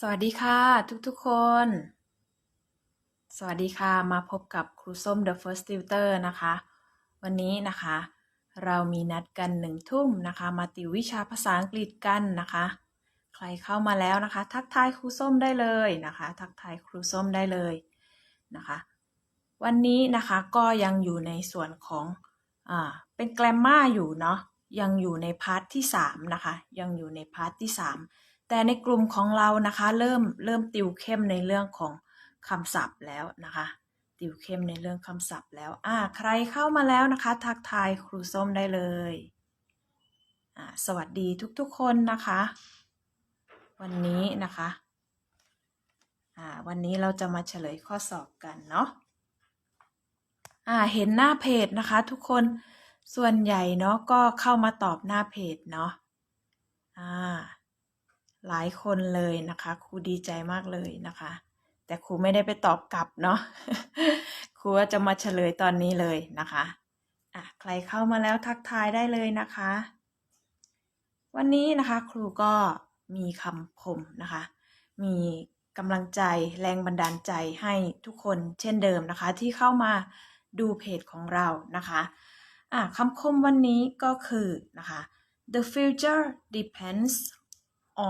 สวัสดีค่ะ ทุกๆคน สวัสดีค่ะ มาพบกับครูส้ม The First Tutor นะคะ วันนี้นะคะ เรามีนัดกันหนึ่งทุ่มนะคะ มาติววิชาภาษาอังกฤษกันนะคะ ใครเข้ามาแล้วนะคะ ทักทายครูส้มได้เลยนะคะ ทักทายครูส้มได้เลยนะคะ วันนี้นะคะก็ยังอยู่ในส่วนของอ่าเป็นแกรมมาอยู่เนาะยังอยู่ในพาร์ทที่3นะคะ ยังอยู่ในพาร์ทที่3 แต่ในกลุ่มของเรานะคะ เริ่มเริ่มติวเข้มในเรื่องของคำศัพท์แล้วนะคะ ติวเข้มในเรื่องคำศัพท์แล้วอ่าใครเข้ามาแล้วนะคะ ทักทายครูส้มได้เลยอ่าสวัสดีทุกๆคนนะคะ วันนี้นะคะอ่าวันนี้เราจะมาเฉลยข้อสอบกันเนาะอ่าเห็นหน้าเพจนะคะ ทุกคนส่วนใหญ่เนาะก็เข้ามาตอบหน้าเพจเนาะอ่า หลายคนเลยนะคะครูดีใจมากเลยนะคะ แต่ครูไม่ได้ไปตอบกลับเนาะครูว่าจะมาเฉลยตอนนี้เลยนะคะอะใครเข้ามาแล้วทักทายได้เลยนะคะ วันนี้นะคะครูก็มีคำคมนะคะ มีกำลังใจแรงบันดาลใจให้ทุกคนเช่นเดิมนะคะ ที่เข้ามาดูเพจของเรานะคะอะคำคมวันนี้ก็คือนะคะ the future depends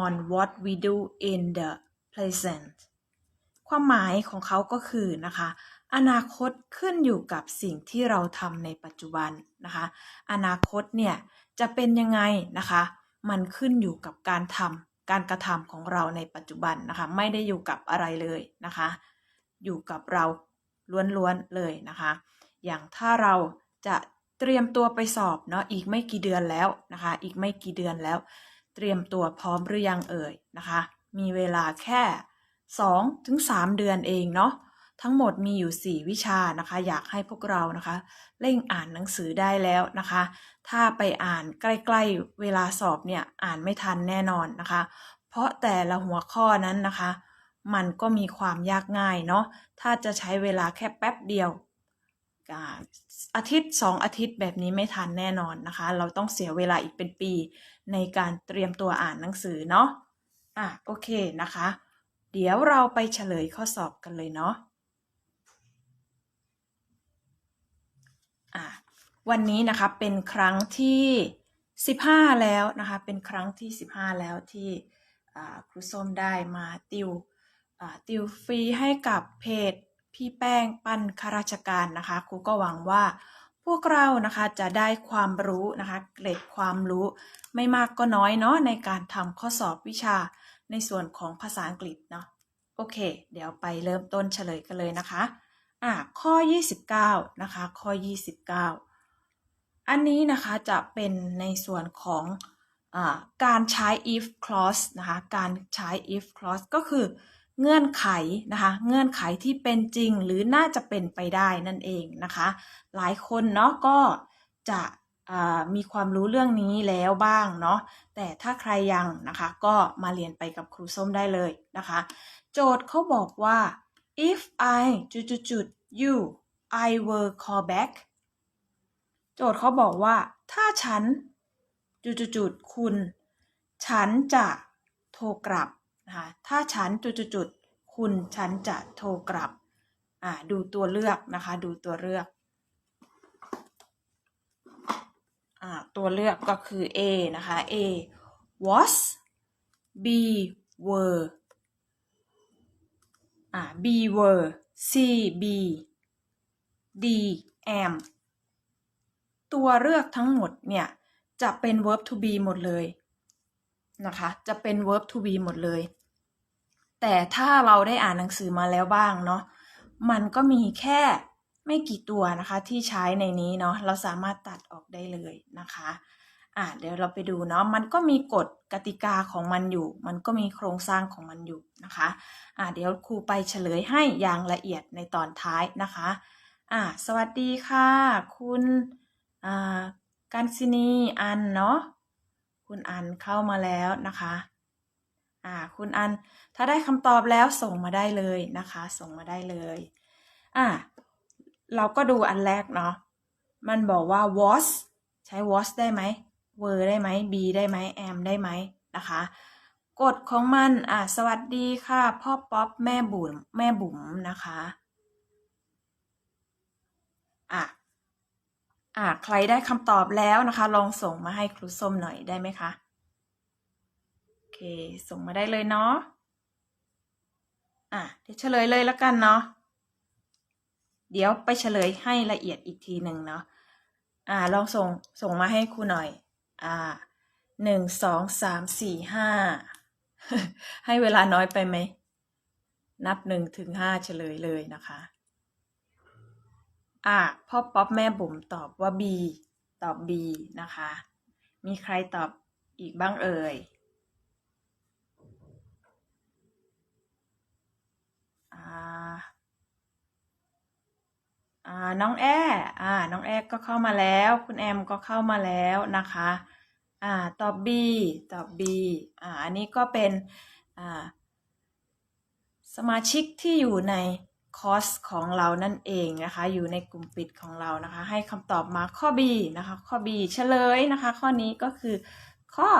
on what we do in the present ความหมายของเขาก็คือนะคะ อนาคตขึ้นอยู่กับสิ่งที่เราทำในปัจจุบันนะคะ อนาคตเนี่ยจะเป็นยังไงนะคะ มันขึ้นอยู่กับการทำการกระทำของเราในปัจจุบันนะคะ ไม่ได้อยู่กับอะไรเลยนะคะ อยู่กับเราล้วนๆเลยนะคะ อย่างถ้าเราจะเตรียมตัวไปสอบเนาะอีกไม่กี่เดือนแล้วนะคะ อีกไม่กี่เดือนแล้ว เตรียมตัวพร้อมหรือยังเอ่ยนะคะ มีเวลาแค่2ถึง3เดือนเองเนาะทั้งหมดมีอยู่ 4 วิชานะคะ อยากให้พวกเรานะคะเร่งอ่านหนังสือได้แล้วนะคะ ถ้าไปอ่านใกล้ๆเวลาสอบเนี่ยอ่านไม่ทันแน่นอนนะคะ เพราะแต่ละหัวข้อนั้นนะคะ มันก็มีความยากง่ายเนาะถ้าจะใช้เวลาแค่แป๊บเดียวอาอาทิตย์สองอาทิตย์แบบนี้ไม่ทันแน่นอนนะคะ เราต้องเสียเวลาอีกเป็นปี ในการเตรียมตัวอ่านหนังสือเนาะอะโอเคนะคะ เดี๋ยวเราไปเฉลยข้อสอบกันเลยเนาะอะวันนี้นะคะเป็นครั้งที่ 15 แล้วนะคะเป็นครั้งที่ 15 แล้วที่ครูส้มได้มาติวติวฟรีให้กับเพจพี่แป้งปั้นข้าราชการนะคะครูก็หวังว่า พวกเรานะคะจะได้ความรู้นะคะเกรดความรู้ไม่มากก็น้อยเนาะในการทำข้อสอบวิชาในส่วนของภาษาอังกฤษเนาะโอเค เดี๋ยวไปเริ่มต้นเฉลยกันเลยนะคะอะข้อ 29 นะคะ ข้อ 29 อันนี้นะคะจะเป็นในส่วนของอาการใช้ if clause นะคะการใช้ if clause ก็คือ เงื่อนไขนะคะเงื่อนไขที่เป็นจริงหรือน่าจะเป็นไปได้นั่นเองนะคะ หลายคนเนาะก็จะมีความรู้เรื่องนี้แล้วบ้างเนาะแต่ถ้าใครยังนะคะก็มาเรียนไปกับครูส้มได้เลยนะคะ โจทย์เขาบอกว่า if I จุดจุดจุด you I will call back โจทย์เขาบอกว่า ถ้าฉันจุดจุดจุดคุณ ฉันจะโทรกลับ นะคะถ้าฉันจุดจุดคุณฉันจะโทรกลับอ่าดูตัวเลือกนะคะ ดูตัวเลือกอ่าตัวเลือกก็คือ A นะคะ A was B were อ่า B were C B D am ตัวเลือกทั้งหมดเนี่ยจะเป็น verb to be หมดเลยนะคะ จะเป็น verb to be หมดเลย แต่ถ้าเราได้อ่านหนังสือมาแล้วบ้างเนาะมันก็มีแค่ไม่กี่ตัวนะคะที่ใช้ในนี้เนาะเราสามารถตัดออกได้เลยนะคะอ่าเดี๋ยวเราไปดูเนาะมันก็มีกฎกติกาของมันอยู่ มันก็มีโครงสร้างของมันอยู่นะคะอ่าเดี๋ยวครูไปเฉลยให้อย่างละเอียดในตอนท้ายนะคะอ่าสวัสดีค่ะ คุณอ่าการซินีอันเนาะคุณอันเข้ามาแล้วนะคะ อ่าคุณอันถ้าได้คำตอบแล้วส่งมาได้เลยนะคะ ส่งมาได้เลยอ่าเราก็ดูอันแรกเนาะมันบอกว่า was ใช้ was ได้ไหม were ได้ไหม be ได้ไหม am ได้ไหมนะคะกฎของมันอะสวัสดีค่ะ พ่อป๊อปแม่บุ๋มแม่บุ๋มนะคะอะอะใครได้คำตอบแล้วนะคะ ลองส่งมาให้ครูส้มหน่อยได้ไหมคะ เค ส่งมาได้เลยเนาะอะเดี๋ยวเฉลยเลยแล้วกันเนาะเดี๋ยวไปเฉลยให้ละเอียดอีกทีหนึ่งเนาะอ่าลองส่งส่งมาให้ครูหน่อย อ่าหนึ่งสองสามสี่ห้าให้เวลาน้อยไปไหม นับหนึ่งถึงห้าเฉลยเลยนะคะ อะพ่อป๊อปแม่บุ๋มตอบว่า B ตอบ B นะคะ มีใครตอบอีกบ้างเอ่ย อ่า อ่า น้องแออ่าน้องแอก็เข้ามาแล้ว คุณแอมก็เข้ามาแล้วนะคะอ่าตอบ B ตอบ B อ่าอันนี้ก็เป็นอ่าสมาชิกที่อยู่ในคอร์สของเรานั่นเองนะคะ อยู่ในกลุ่มปิดของเรานะคะ ให้คำตอบมาข้อ B นะคะ ข้อ B เฉลยนะคะ ข้อนี้ก็คือข้อ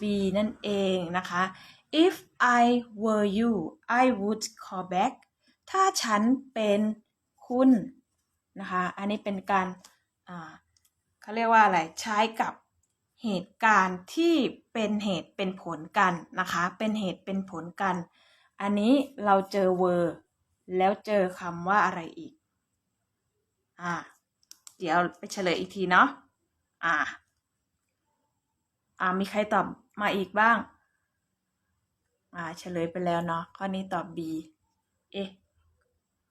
B นั่นเองนะคะ if I were you I would call back ถ้าฉันเป็นคุณนะคะ อันนี้เป็นการเขาเรียกว่าอะไรใช้กับเหตุการณ์ที่เป็นเหตุเป็นผลกันนะคะ เป็นเหตุเป็นผลกัน อันนี้เราเจอ were แล้วเจอคำว่าอะไรอีก อ่า เดี๋ยวไปเฉลยอีกทีเนาะ อ่า อ่า มีใครตอบมาอีกบ้าง อ่าเฉลยไปแล้วเนาะข้อนี้ตอบ B เอ๊ะ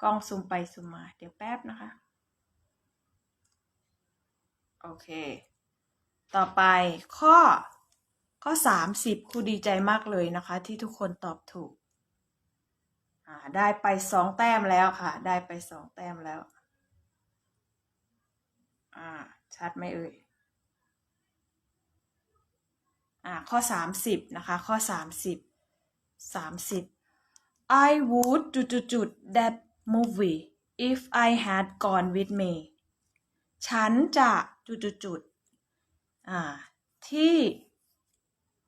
กล้องซูมไปซูมมา เดี๋ยวแป๊บนะคะ โอเค ต่อไปข้อข้อ 30ครูดีใจมากเลยนะคะ ที่ทุกคนตอบถูก อ่าได้ไปสองแต้มแล้วค่ะ ได้ไปสองแต้มแล้ว อ่า ชัดไหมเอ่ยอ่าข้อ 30 นะคะ ข้อ 30 30 I would จุดจุดจุด that movie if I had gone with me ฉันจะจุดจุดจุดที่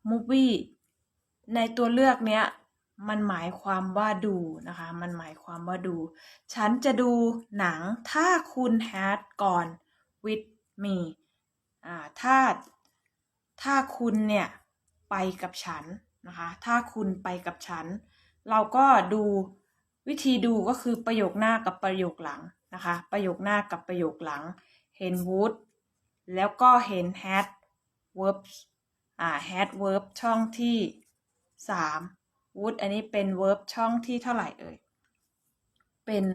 movie ในตัวเลือกเนี้ย มันหมายความว่าดูนะคะ มันหมายความว่าดู ฉันจะดูหนังถ้าคุณ had gone with me อ่าถ้า ถ้าคุณเนี่ย ไปกับฉัน นะคะ ถ้าคุณไปกับฉัน เราก็ดูวิธีดูก็คือประโยคหน้ากับประโยคหลังนะคะ ประโยคหน้ากับประโยคหลัง เห็น would แล้วก็เห็น had verb อ่า had verb ช่องที่สาม would อันนี้เป็น verb ช่องที่เท่าไหร่เอ่ย เป็น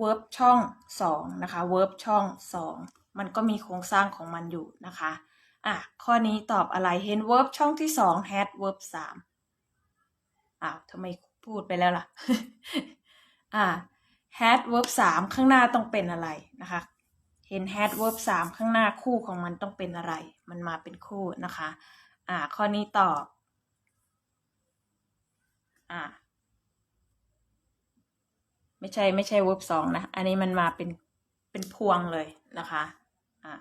verb ช่องสองนะคะ verb ช่องสองมันก็มีโครงสร้างของมันอยู่นะคะ อะข้อนี้ตอบอะไร เห็น verb ช่องที่สอง had verb สามอ้าวทำไมพูดไปแล้วล่ะ อ่า had verb สามข้างหน้าต้องเป็นอะไรนะคะ เห็น had verb สามข้างหน้าคู่ของมันต้องเป็นอะไร มันมาเป็นคู่นะคะ อ่า ข้อนี้ตอบ อ่า ไม่ใช่ไม่ใช่ verb สองนะ อันนี้มันมาเป็นเป็นพวงเลยนะคะ อ่า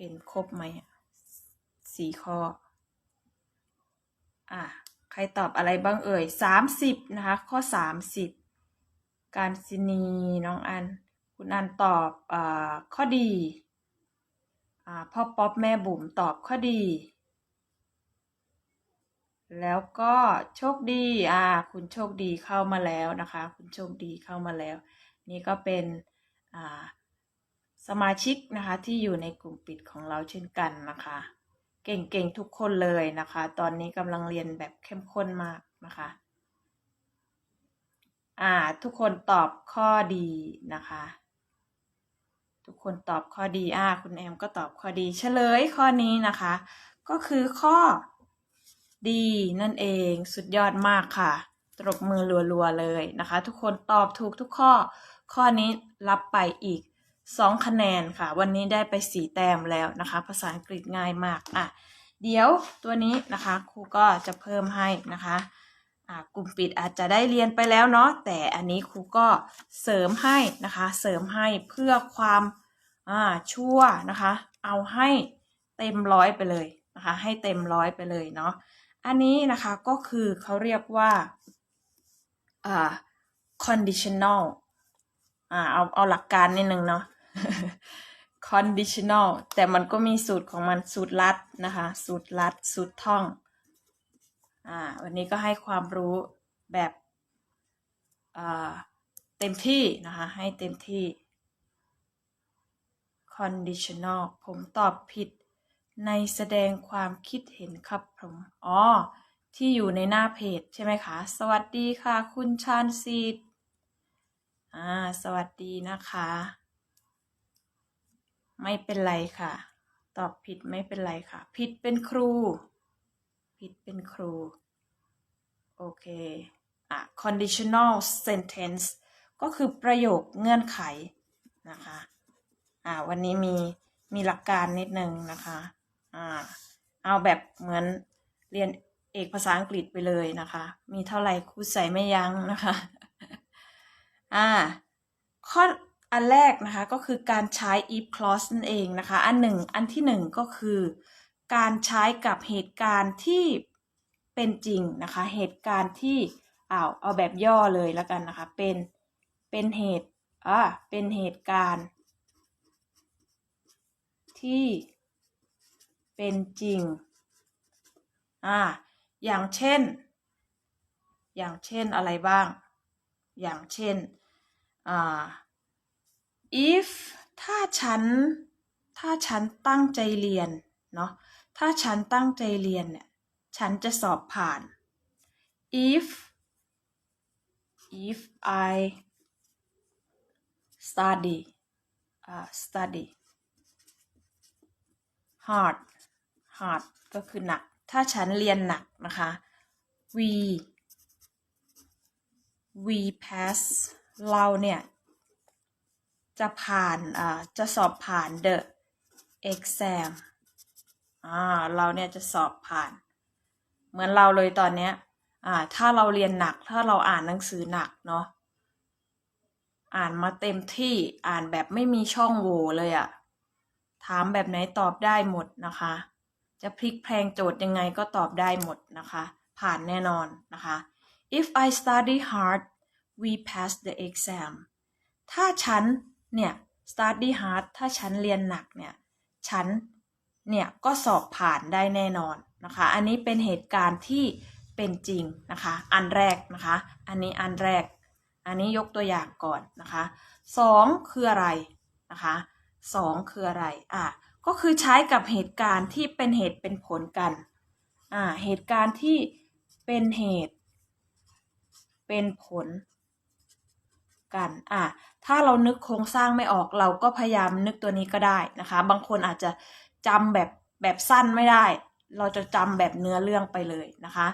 เห็นครบไหมสี่ข้อ อ่าใครตอบอะไรบ้างเอ่ยสามสิบนะคะ ข้อสามสิบ การศินีน้องอัน คุณอันตอบอ่าข้อดีอ่าพ่อป๊อปแม่บุ๋มตอบข้อดี แล้วก็โชคดี อ่า คุณโชคดีเข้ามาแล้วนะคะ คุณโชคดีเข้ามาแล้ว นี่ก็เป็น อ่า สมาชิกนะคะที่อยู่ในกลุ่มปิดของเราเช่นกันนะคะ เก่งๆทุกคนเลยนะคะ ตอนนี้กำลังเรียนแบบเข้มข้นมากนะคะอ่าทุกคนตอบข้อดีนะคะ ทุกคนตอบข้อดีอ่าคุณแอมก็ตอบข้อดีเฉลยข้อนี้นะคะ ก็คือข้อดีนั่นเองสุดยอดมากค่ะตบมือรัวๆเลยนะคะ ทุกคนตอบถูกทุกข้อ ข้อนี้รับไปอีก 2 คะแนนค่ะ วันนี้ได้ไป 4 แต้มแล้วนะคะ ภาษาอังกฤษง่ายมากอะเดี๋ยวตัวนี้นะคะครูก็จะเพิ่มให้นะคะอ่ากลุ่มปิดอาจจะได้เรียนไปแล้วเนาะแต่อันนี้ครูก็เสริมให้นะคะ เสริมให้เพื่อความอ่าชั่วนะคะ เอาให้เต็มร้อยไปเลยนะคะ ให้เต็มร้อยไปเลยเนาะอันนี้นะคะก็คือเขาเรียกว่าอ่า conditional อ่าเอาเอาหลักการนิดนึงเนาะ conditional แต่มันก็มีสูตรของมันสูตรลัดนะคะ สูตรลัด สูตรท่อง อ่า วันนี้ก็ให้ความรู้แบบอ่าเต็มที่นะคะ ให้เต็มที่ conditional ผมตอบผิดในแสดงความคิดเห็นครับผมอ๋อ ที่อยู่ในหน้าเพจใช่ไหมคะ สวัสดีค่ะ คุณชาญซีดอ่า สวัสดีนะคะ ไม่เป็นไรค่ะ ตอบผิดไม่เป็นไรค่ะ ผิดเป็นครู ผิดเป็นครู โอเค อะ conditional sentence ก็คือประโยคเงื่อนไขนะคะ อ่า วันนี้มีมีหลักการนิดนึงนะคะ อ่า เอาแบบเหมือนเรียนเอกภาษาอังกฤษไปเลยนะคะ มีเท่าไหร่ครูใส่ไม่ยั้งนะคะ อ่า ข้อ อันแรกนะคะก็คือการใช้ if clause นั่นเองนะคะ อันหนึ่งอันที่หนึ่งก็คือ การใช้กับเหตุการณ์ที่เป็นจริงนะคะ เหตุการณ์ที่อ้าเอาแบบย่อเลยแล้วกันนะคะ เป็นเป็นเหตุอ่าเป็นเหตุการณ์ ที่เป็นจริงอ่าอย่างเช่น อย่างเช่นอะไรบ้าง อย่างเช่นอ่า if ถ้าฉัน ถ้าฉันตั้งใจเรียน เนาะ ถ้าฉันตั้งใจเรียนเนี่ย ฉันจะสอบผ่าน if if I study อ่า study hard hard ก็คือหนัก ถ้าฉันเรียนหนักนะคะ we we pass เราเนี่ย จะผ่านอ่าจะสอบผ่าน the exam อ่าเราเนี่ยจะสอบผ่าน เหมือนเราเลยตอนเนี้ยอ่าถ้าเราเรียนหนักถ้าเราอ่านหนังสือหนักเนาะอ่านมาเต็มที่อ่านแบบไม่มีช่องโหว่เลยอะถามแบบไหนตอบได้หมดนะคะ จะพลิกแพลงโจทย์ยังไงก็ตอบได้หมดนะคะ ผ่านแน่นอนนะคะ if I study hard we pass the exam ถ้าฉัน เนี่ย study hard ถ้าฉันเรียนหนักเนี่ย ฉันเนี่ยก็สอบผ่านได้แน่นอนนะคะ อันนี้เป็นเหตุการณ์ที่เป็นจริงนะคะ อันแรกนะคะ อันนี้อันแรก อันนี้ยกตัวอย่างก่อนนะคะสองคืออะไรนะคะสองคืออะไร อะ ก็คือใช้กับเหตุการณ์ที่เป็นเหตุเป็นผลกัน อ่า เหตุการณ์ที่เป็นเหตุ เป็นผล กันอะถ้าเรานึกโครงสร้างไม่ออกเราก็พยายามนึกตัวนี้ก็ได้นะคะ บางคนอาจจะจำแบบแบบสั้นไม่ได้ เราจะจำแบบเนื้อเรื่องไปเลยนะคะ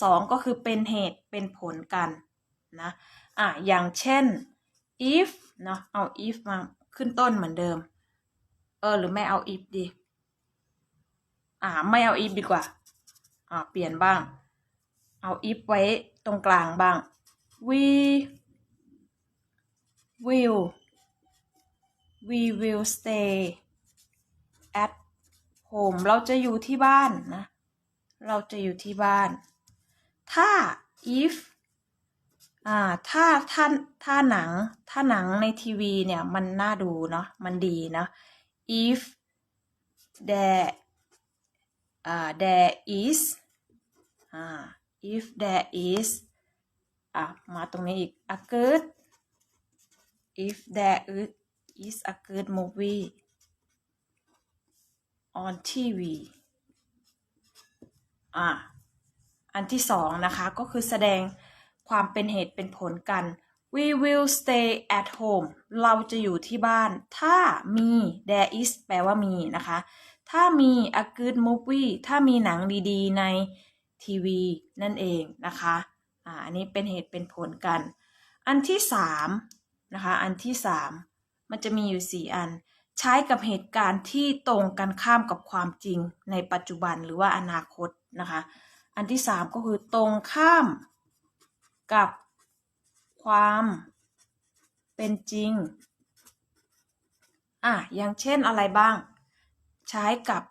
สองก็คือเป็นเหตุเป็นผลกันนะอะอย่างเช่น if เนาะเอา if มาขึ้นต้นเหมือนเดิม เออ หรือไม่เอา if ดี อ่า ไม่เอา if ดีกว่า อ่า เปลี่ยนบ้าง เอา if ไว้ตรงกลางบ้าง we will we will stay at home เราจะอยู่ที่บ้านนะ เราจะอยู่ที่บ้าน ถ้า if อ่า ถ้าถ้าถ้าหนัง ถ้าหนังในทีวีเนี่ย มันน่าดูเนาะ มันดีนะ if there อ่า there is อ่า if there is อะมาตรงนี้อีก a good if there is a good movie on TV อะอันที่สองนะคะก็คือแสดงความเป็นเหตุเป็นผลกัน we will stay at home เราจะอยู่ที่บ้าน ถ้ามี there is แปลว่ามีนะคะ ถ้ามี a good movie ถ้ามีหนังดีๆ ในทีวีนั่นเองนะคะ อ่าอันนี้เป็นเหตุเป็นผลกัน อันที่สาม นะคะ อันที่สามมันจะมีอยู่สี่อัน ใช้กับเหตุการณ์ที่ตรงกันข้ามกับความจริงในปัจจุบันหรือว่าอนาคตนะคะ อันที่สามก็คือตรงข้ามกับความเป็นจริง อะ อย่างเช่นอะไรบ้าง ใช้กับ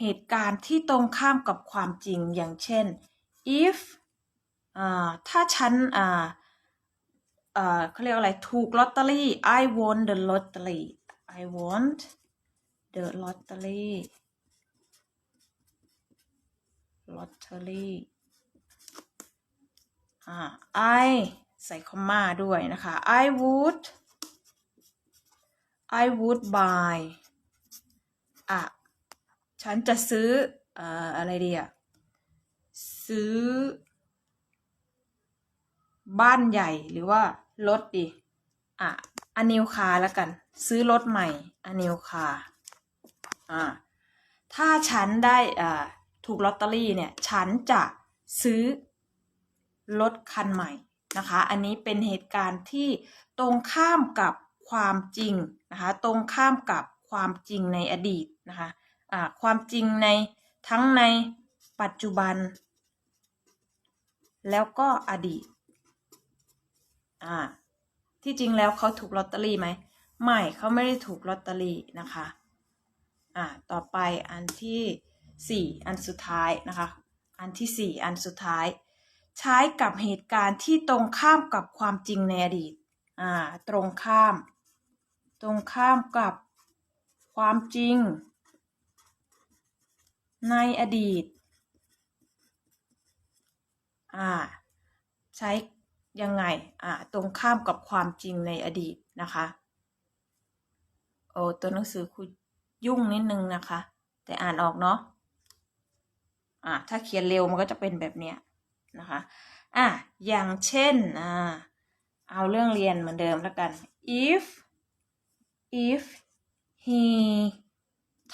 เหตุการณ์ที่ตรงข้ามกับความจริง อย่างเช่น if อ่าถ้าฉันอ่า เอ่อเขาเรียกอะไร ถูกลอตเตอรี่ I won the lottery I want the lottery lottery อ่า I ใส่คอมมาด้วยนะคะ I would I would buy อะ ฉันจะซื้อเอ่ออะไรดีอะซื้อ บ้านใหญ่หรือว่า รถดีอะอนิวคาแล้วกัน ซื้อรถใหม่อนนิวคาอ่าถ้าฉันได้อ่าถูกลอตเตอรี่เนี่ย ฉันจะซื้อรถคันใหม่นะคะ อันนี้เป็นเหตุการณ์ที่ตรงข้ามกับความจริงนะคะ ตรงข้ามกับความจริงในอดีตนะคะอ่าความจริงในทั้งในปัจจุบัน แล้วก็อดีต อ่า ที่จริงแล้วเขาถูกลอตเตอรี่ไหม ไม่เขาไม่ได้ถูกลอตเตอรี่นะคะ อ่า ต่อไปอันที่สี่อันสุดท้ายนะคะ อันที่สี่อันสุดท้าย ใช้กับเหตุการณ์ที่ตรงข้ามกับความจริงในอดีต อ่า ตรงข้าม ตรงข้ามกับความจริง ในอดีต อ่า ใช้ ยังไงอ่าตรงข้ามกับความจริงในอดีตนะคะโอ้ตัวหนังสือคุยยุ่งนิดนึงนะคะ แต่อ่านออกเนาะอ่าถ้าเขียนเร็วมันก็จะเป็นแบบเนี้ยนะคะอะอย่างเช่นอ่าเอาเรื่องเรียนเหมือนเดิมแล้วกัน if if he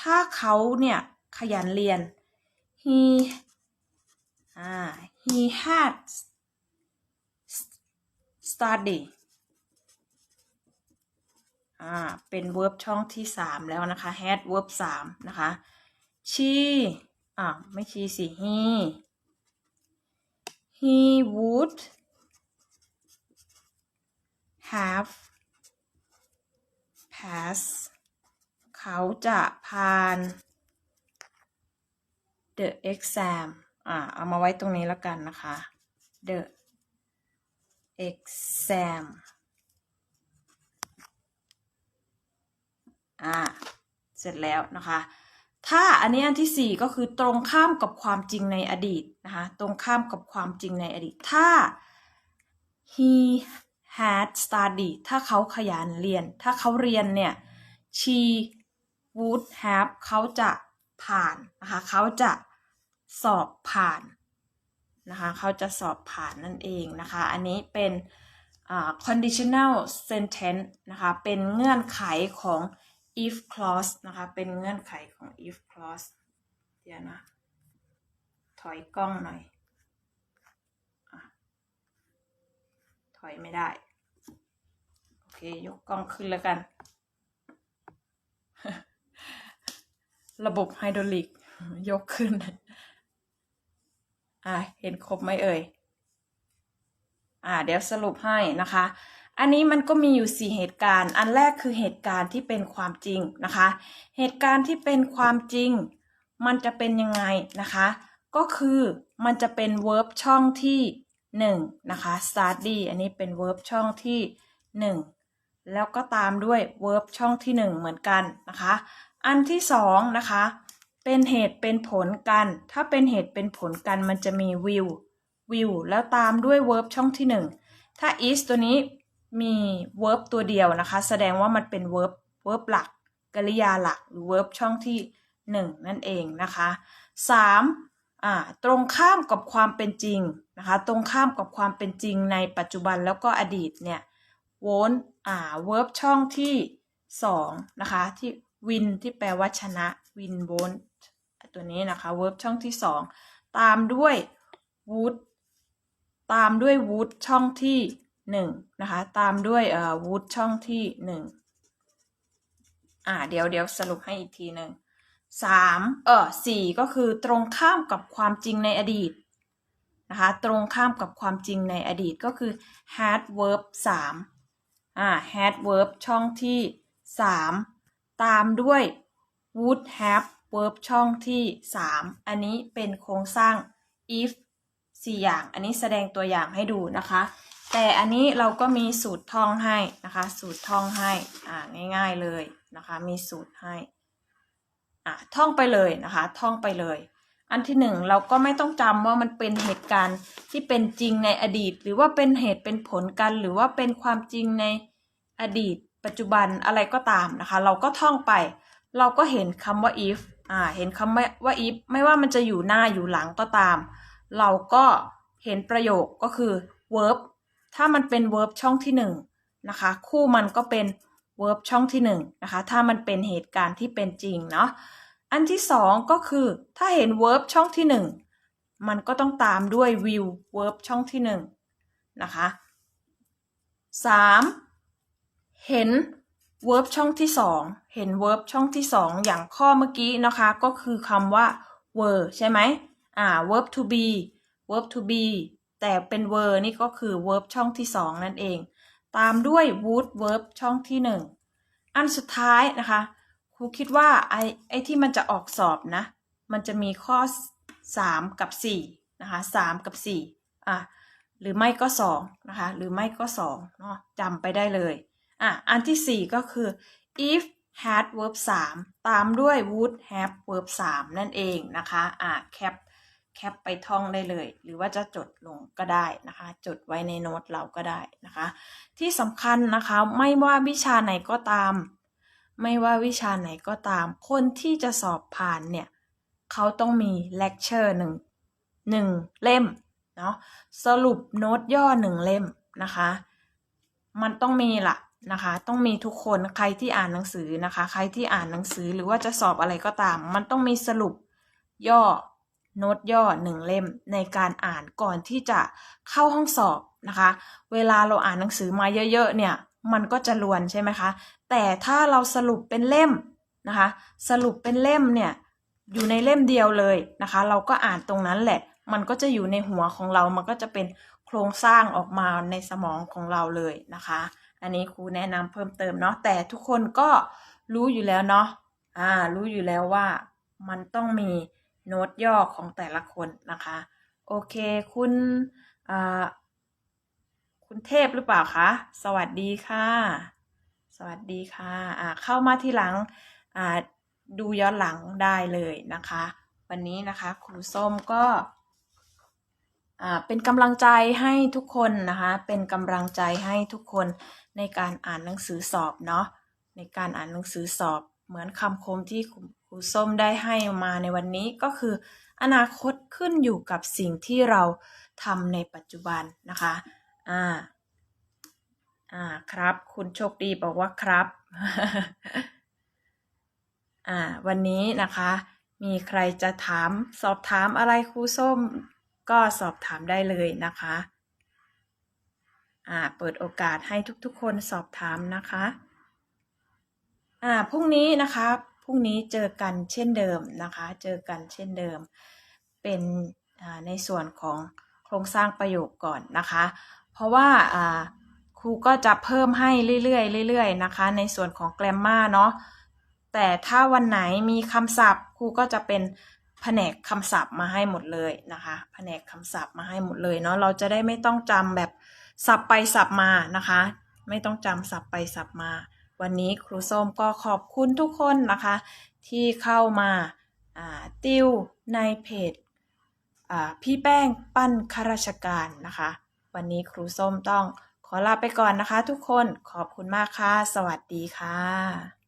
ถ้าเขาเนี่ยขยันเรียน he อ่า he had study อ่า เป็น verb ช่องที่สามแล้วนะคะ had verb สามนะคะ she อ่าไม่ she สิ he he would have pass เขาจะผ่าน the exam อ่า เอามาไว้ตรงนี้แล้วกันนะคะ the exam อ่า เสร็จแล้วนะคะ ถ้าอันนี้อันที่สี่ก็คือตรงข้ามกับความจริงในอดีตนะคะ ตรงข้ามกับความจริงในอดีต ถ้า he had studied ถ้าเขาขยันเรียน ถ้าเขาเรียนเนี่ย she would have เขาจะผ่านนะคะ เขาจะสอบผ่าน นะคะเขาจะสอบผ่านนั่นเองนะคะ อันนี้เป็น conditional sentence นะคะ เป็นเงื่อนไขของ if clause นะคะ เป็นเงื่อนไขของ if clause เดี๋ยวนะ ถอยกล้องหน่อยอถอยไม่ได้ โอเค ยกกล้องขึ้นแล้วกัน ระบบไฮดรอลิก ยกขึ้น อ่าเห็นครบไหมเอ่ย อ่า เดี๋ยวสรุปให้นะคะ อันนี้มันก็มีอยู่สี่เหตุการณ์ อันแรกคือเหตุการณ์ที่เป็นความจริงนะคะ เหตุการณ์ที่เป็นความจริง มันจะเป็นยังไงนะคะ ก็คือมันจะเป็น verb ช่องที่หนึ่งนะคะ study อันนี้เป็น verb ช่องที่หนึ่งแล้วก็ตามด้วย verb ช่องที่หนึ่งเหมือนกันนะคะ อันที่สองนะคะ เป็นเหตุเป็นผลกัน ถ้าเป็นเหตุเป็นผลกันมันจะมี will will แล้วตามด้วย verb ช่องที่หนึ่งถ้า is ตัวนี้มี verb ตัวเดียวนะคะ แสดงว่ามันเป็น verb verb หลักกริยาหลักหรือ verb ช่องที่หนึ่งนั่นเองนะคะสามอ่าตรงข้ามกับความเป็นจริงนะคะ ตรงข้ามกับความเป็นจริงในปัจจุบันแล้วก็อดีตเนี่ย won't อ่า verb ช่องที่สองนะคะ ที่ win ที่แปลว่าชนะ win won't ตัวนี้นะคะ verb ช่องที่สองตามด้วย would ตามด้วย would ช่องที่หนึ่งนะคะ ตามด้วยเอ่อ would ช่องที่หนึ่งอ่าเดี๋ยวเดี๋ยวสรุปให้อีกทีหนึ่งสามเออสี่ก็คือตรงข้ามกับความจริงในอดีตนะคะตรงข้ามกับความจริงในอดีตก็คือ had verb สามอ่า had verb ช่องที่สามตามด้วย would have verb ช่องที่ 3 อันนี้เป็นโครงสร้าง if 4 อย่าง อันนี้แสดงตัวอย่างให้ดูนะคะ แต่อันนี้เราก็มีสูตรท่องให้นะคะ สูตรท่องให้อ่าง่ายๆเลยนะคะ มีสูตรให้อ่าท่องไปเลยนะคะ ท่องไปเลย อันที่หนึ่งเราก็ไม่ต้องจำว่ามันเป็นเหตุการณ์ที่เป็นจริงในอดีต หรือว่าเป็นเหตุเป็นผลกัน หรือว่าเป็นความจริงในอดีต ปัจจุบันอะไรก็ตามนะคะ เราก็ท่องไป เราก็เห็นคำว่า if อ่า เห็นคำว่า if ไม่ว่ามันจะอยู่หน้าอยู่หลังก็ตาม เราก็เห็นประโยคก็คือ verb ถ้ามันเป็น verb ช่องที่หนึ่งนะคะ คู่มันก็เป็น verb ช่องที่หนึ่งนะคะ ถ้ามันเป็นเหตุการณ์ที่เป็นจริงเนาะ อันที่สองก็คือถ้าเห็น verb ช่องที่หนึ่งมันก็ต้องตามด้วย will verb ช่องที่หนึ่งนะคะสามเห็น verb ช่องที่สองเห็น verb ช่องที่สองอย่างข้อเมื่อกี้นะคะ ก็คือคำว่า were ใช่ไหมอ่า verb to be verb to be แต่เป็น were นี่ก็คือ verb ช่องที่สองนั่นเอง ตามด้วย would verb ช่องที่หนึ่งอันสุดท้ายนะคะครูคิดว่าไอ้ไอ้ที่มันจะออกสอบนะ มันจะมีข้อ 3 กับ4นะคะ3กับ4อะหรือไม่ก็2นะคะหรือไม่ก็2เนาะจำไปได้เลย อะอันที่ 4 ก็คือ if had verb 3 ตามด้วย would have verb 3 นั่นเองนะคะอะแคปแคปไปท่องได้เลย หรือว่าจะจดลงก็ได้นะคะ จดไว้ในโน้ตเราก็ได้นะคะ ที่สำคัญนะคะไม่ว่าวิชาไหนก็ตาม ไม่ว่าวิชาไหนก็ตาม คนที่จะสอบผ่านเนี่ย เขาต้องมีเลคเชอร์หนึ่งหนึ่งเล่มเนาะสรุปโน้ตย่อหนึ่งเล่มนะคะ มันต้องมีละ นะคะ ต้องมีทุกคนใครที่อ่านหนังสือนะคะ ใครที่อ่านหนังสือหรือว่าจะสอบอะไรก็ตาม มันต้องมีสรุปย่อโน้ตย่อหนึ่งเล่มในการอ่านก่อนที่จะเข้าห้องสอบนะคะ เวลาเราอ่านหนังสือมาเยอะๆเนี่ย มันก็จะลวนใช่ไหมคะ แต่ถ้าเราสรุปเป็นเล่มนะคะ สรุปเป็นเล่มเนี่ยอยู่ในเล่มเดียวเลยนะคะ เราก็อ่านตรงนั้นแหละ มันก็จะอยู่ในหัวของเรา มันก็จะเป็นโครงสร้างออกมาในสมองของเราเลยนะคะ อันนี้ครูแนะนำเพิ่มเติมเนาะแต่ทุกคนก็รู้อยู่แล้วเนาะอ่า รู้อยู่แล้วว่ามันต้องมีโน้ตย่อของแต่ละคนนะคะ โอเคคุณอ่าคุณเทพหรือเปล่าคะสวัสดีค่ะ สวัสดีค่ะอ่าเข้ามาที่หลังอ่าดูย้อนหลังได้เลยนะคะ วันนี้นะคะครูส้มก็ เป็นกำลังใจให้ทุกคนนะคะ เป็นกำลังใจให้ทุกคนในการอ่านหนังสือสอบเนาะ ในการอ่านหนังสือสอบ เหมือนคำคมที่ครูส้มได้ให้มาในวันนี้ก็คือ อนาคตขึ้นอยู่กับสิ่งที่เราทำในปัจจุบันนะคะ อ่า อ่า ครับ คุณโชคดีบอกว่าครับ อ่า วันนี้นะคะ มีใครจะถามสอบถามอะไรครูส้ม ก็สอบถามได้เลยนะคะเปิดโอกาสให้ทุกๆ คนสอบถามนะคะพรุ่งนี้นะคะพรุ่งนี้เจอกันเช่นเดิมนะคะ เจอกันเช่นเดิม เป็นในส่วนของโครงสร้างประโยคก่อนนะคะ เพราะว่าอ่าครูก็จะเพิ่มให้เรื่อยๆเรื่อยๆนะคะ ในส่วนของแกรมมาเนาะแต่ถ้าวันไหนมีคำศัพท์ครูก็จะเป็น แผนกคำศัพท์มาให้หมดเลยนะคะ แผนกคำศัพท์มาให้หมดเลยเนาะเราจะได้ไม่ต้องจำแบบศัพท์ไปศัพท์มานะคะ ไม่ต้องจำศัพท์ไปศัพท์มา วันนี้ครูส้มก็ขอบคุณทุกคนนะคะ ที่เข้ามาติวในเพจพี่แป้งปั้นข้าราชการนะคะ วันนี้ครูส้มต้องขอลาไปก่อนนะคะ ทุกคนขอบคุณมากค่ะ สวัสดีค่ะ